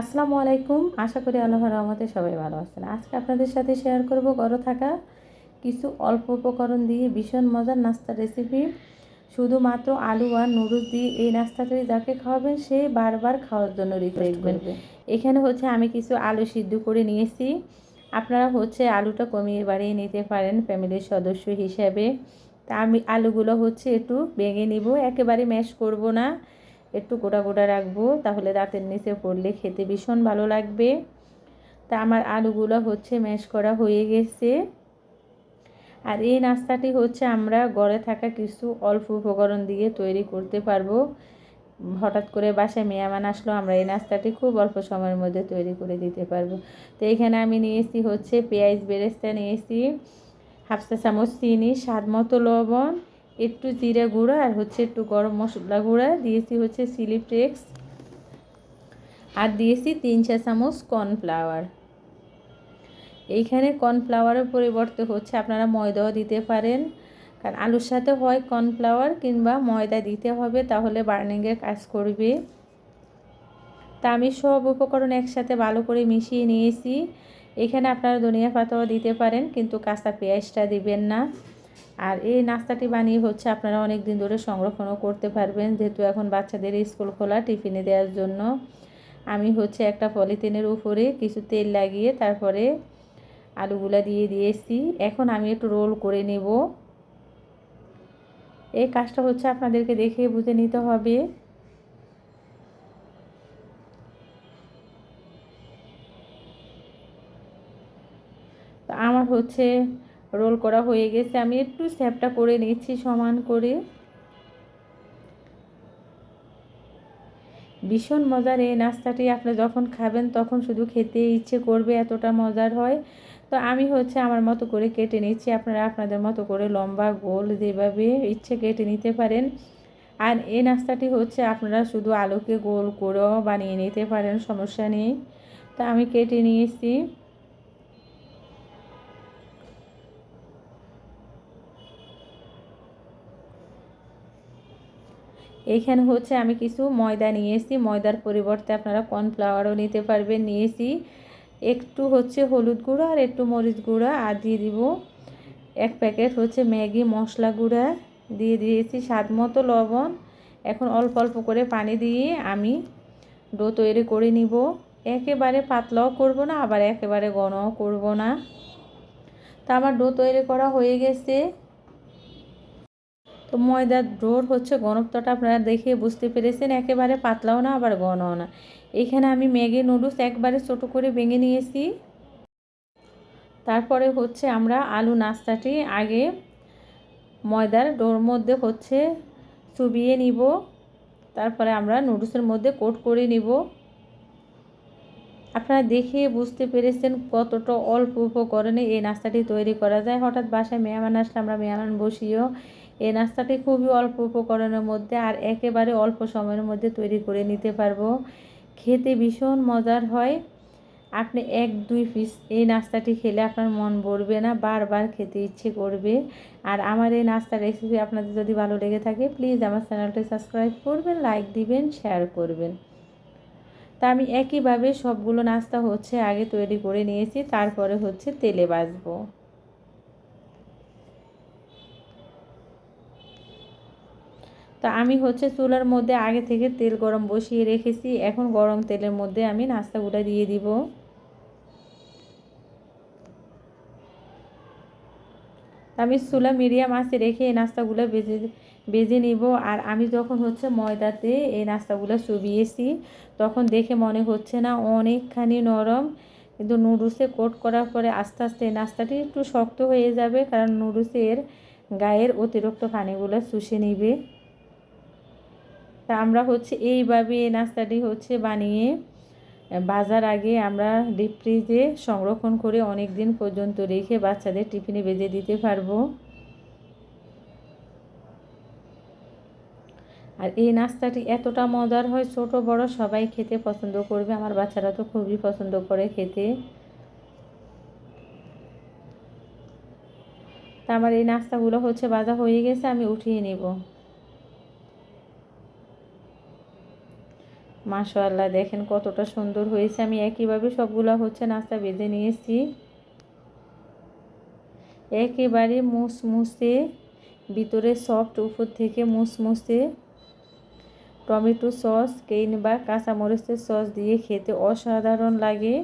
আসসালামু আলাইকুম। আশা করি আল্লাহর রহমতে সবাই ভালো আছেন। আজকে আপনাদের সাথে শেয়ার করব ঘরে থাকা কিছু অল্প উপকরণ দিয়ে ভীষণ মজার নাস্তার রেসিপি শুধুমাত্র আলু আর নুডলস দিয়ে এই নাস্তাটি যাকে খাওয়াবেন সে বারবার খাওয়ার জন্য রিকোয়েস্ট করবে। এখানে হচ্ছে আমি কিছু আলু সিদ্ধ করে নিয়েছি। আপনারা হচ্ছে আলুটা কমিয়ে বাড়িয়ে নিতে পারেন ফ্যামিলির সদস্য হিসেবে। তা আমি আলুগুলো হচ্ছে একটু ভেঙে নিব। একেবারে ম্যাশ করব না। একটু গোটা গোটা রাখব, তাহলে দাঁতের নিচে পড়লে খেতে ভীষণ ভালো লাগবে। তা আমার আলুগুলো হচ্ছে ম্যাশ করা হয়ে গেছে। আর এই নাস্তাটি হচ্ছে আমরা গড়ে থাকা কিছু অল্প উপকরণ দিয়ে তৈরি করতে পারব। হঠাৎ করে বাসায় মেয়ামান আসলো, আমরা এই নাস্তাটি খুব অল্প সময়ের মধ্যে তৈরি করে দিতে পারব। তো এখানে আমি নিয়েছি হচ্ছে পেঁয়াজ বেরেস্তা, নিয়েছি হাফসা চামচ চিনি, স্বাদ মতো লবণ একটু জিরা গুঁড়া আর হচ্ছে একটু গরম মশলা গুঁড়া। দিয়েছি হচ্ছে চিলি ফ্লেক্স। আর দিয়েছি তিন চা চামচ কর্নফ্লাওয়ার। এইখানে কর্নফ্লাওয়ারের পরিবর্তে হচ্ছে আপনারা ময়দাও দিতে পারেন। কারণ আলুর সাথে হয় কর্নফ্লাওয়ার কিংবা ময়দা দিতে হবে, তাহলে বার্নিংয়ের কাজ করবে। তা আমি সব উপকরণ একসাথে ভালো করে মিশিয়ে নিয়েছি। এখানে আপনারা ধনিয়া পাতাও দিতে পারেন, কিন্তু কাঁচা পেঁয়াজটা দিবেন না। আর এই নাস্তাটি বানিয়ে হচ্ছে আপনারা অনেক দিন ধরে সংরক্ষণও করতে পারবেন, যেহেতু এখন বাচ্চাদের স্কুল খোলা টিফিনে দেওয়ার জন্য। আমি হচ্ছে একটা পলিথিনের উপরে কিছু তেল লাগিয়ে তারপরে আলুগুলা দিয়ে দিয়েছি। এখন আমি একটু রোল করে নেব। এই কাজটা হচ্ছে আপনাদেরকে দেখে বুঝে নিতে হবে। আমার হচ্ছে রোল করা হয়ে গেছে। আমি একটু স্যাপটা করে নিচ্ছি সমান করে। ভীষণ মজার এই নাস্তাটি। আপনি যখন খাবেন তখন শুধু খেতে ইচ্ছে করবে এতটা মজার হয়। তো আমি হচ্ছে আমার মতো করে কেটে নিচ্ছি। আপনারা আপনাদের মতো করে লম্বা, গোল যেভাবে ইচ্ছে কেটে নিতে পারেন। আর এই নাস্তাটি হচ্ছে আপনারা শুধু আলুকে গোল করেও বানিয়ে নিতে পারেন, সমস্যা নেই। তো আমি কেটে নিয়েছি। এইখানে হচ্ছে আমি কিছু ময়দা নিয়ে নিয়েছি ময়দার পরিবর্তে আপনারা কর্নফ্লাওয়ারও নিতে পারবেন। নিয়েছি একটু হচ্ছে হলুদ গুঁড়ো আর একটু মরিচ গুঁড়া আর দিয়ে দিব এক প্যাকেট হচ্ছে ম্যাগি মশলা গুঁড়া। দিয়ে দিয়েছি স্বাদ মতো লবণ। এখন অল্প অল্প করে পানি দিয়ে আমি ডো তৈরি করে নিব। একেবারে পাতলাও করব না, আবার একেবারে ঘনও করব না। তা আমার ডো তৈরি করা হয়ে গেছে। তো ময়দার ডোর হচ্ছে ঘনত্বটা আপনারা দেখে বুঝতে পেরেছেন, একেবারে পাতলাও না, আবার ঘনও না। এখানে আমি ম্যাগি নুডলস একবারে ছোটো করে ভেঙে নিয়েছি। তারপরে হচ্ছে আমরা আলু নাস্তাটি আগে ময়দার ডোর মধ্যে হচ্ছে চুবিয়ে নিব। তারপরে আমরা নুডলসের মধ্যে কোট করে নিব। আপনারা দেখে বুঝতে পেরেছেন কতটা অল্প উপকরণে এই নাস্তাটি তৈরি করা যায়। হঠাৎ বাসায় মেহমান আসলে আমরা মেহমান বসিয়েও এই নাস্তাটি খুবই অল্প উপকরণের মধ্যে আর একেবারে অল্প সময়ের মধ্যে তৈরি করে নিতে পারব। খেতে ভীষণ মজার হয়। আপনি এক, দুই পিস এই নাস্তাটি খেলে আপনার মন ভরবে না, বারবার খেতে ইচ্ছে করবে। আর আমার এই নাস্তার রেসিপি আপনাদের যদি ভালো লেগে থাকে প্লিজ আমার চ্যানেলটি সাবস্ক্রাইব করবেন লাইক দিবেন শেয়ার করবেন। তা আমি একইভাবে সবগুলো নাস্তা হচ্ছে আগে তৈরি করে নিয়েছি, তারপরে হচ্ছে তেলে বাজবো তো আমি হচ্ছে চুলার মধ্যে আগে থেকে তেল গরম বসিয়ে রেখেছি। এখন গরম তেলের মধ্যে আমি নাস্তাগুলো দিয়ে দিব। আমি চুলা মিডিয়াম আছে রেখে এই নাস্তাগুলো বেজে বেজে নিব। আর আমি যখন হচ্ছে ময়দাতে এই নাস্তাগুলো চুবিয়েছি, তখন দেখে মনে হচ্ছে না অনেকখানি নরম। কিন্তু নুডলসে কোট করার পরে আস্তে আস্তে এই নাস্তাটি একটু শক্ত হয়ে যাবে, কারণ নুডলসের গায়ের অতিরিক্ত পানিগুলো শুষে নিবে। তা আমরা হচ্ছে এইভাবে এই নাস্তাটি হচ্ছে বানিয়ে বাজার আগে আমরা ডিপ ফ্রিজে সংরক্ষণ করে অনেক দিন পর্যন্ত রেখে বাচ্চাদের টিফিনে বেজে দিতে পারব। আর এই নাস্তাটি এতটা মজার হয়, ছোট, বড় সবাই খেতে পছন্দ করবে। আমার বাচ্চারা তো খুবই পছন্দ করে খেতে। তা আমার এই নাস্তাগুলো হচ্ছে বাজা হয়ে গেছে, আমি উঠিয়ে নেব। মাশাআল্লাহ, দেখেন কতটা সুন্দর হয়েছে। আমি একইভাবে সবগুলো হচ্ছে নাস্তা বেঁধে নিয়েছি। একেবারে মুসমুসে, ভিতরে সফট উপর থেকে মুসমুসে টমেটো সস কিংবা কাঁচামরিচের সস দিয়ে খেতে অসাধারণ লাগে।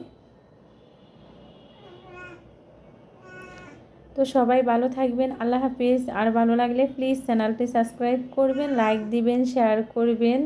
তো সবাই ভালো থাকবেন, আল্লাহ হাফিজ। আর ভালো লাগলে প্লিজ চ্যানেলটি সাবস্ক্রাইব করবেন লাইক দিবেন শেয়ার করবেন।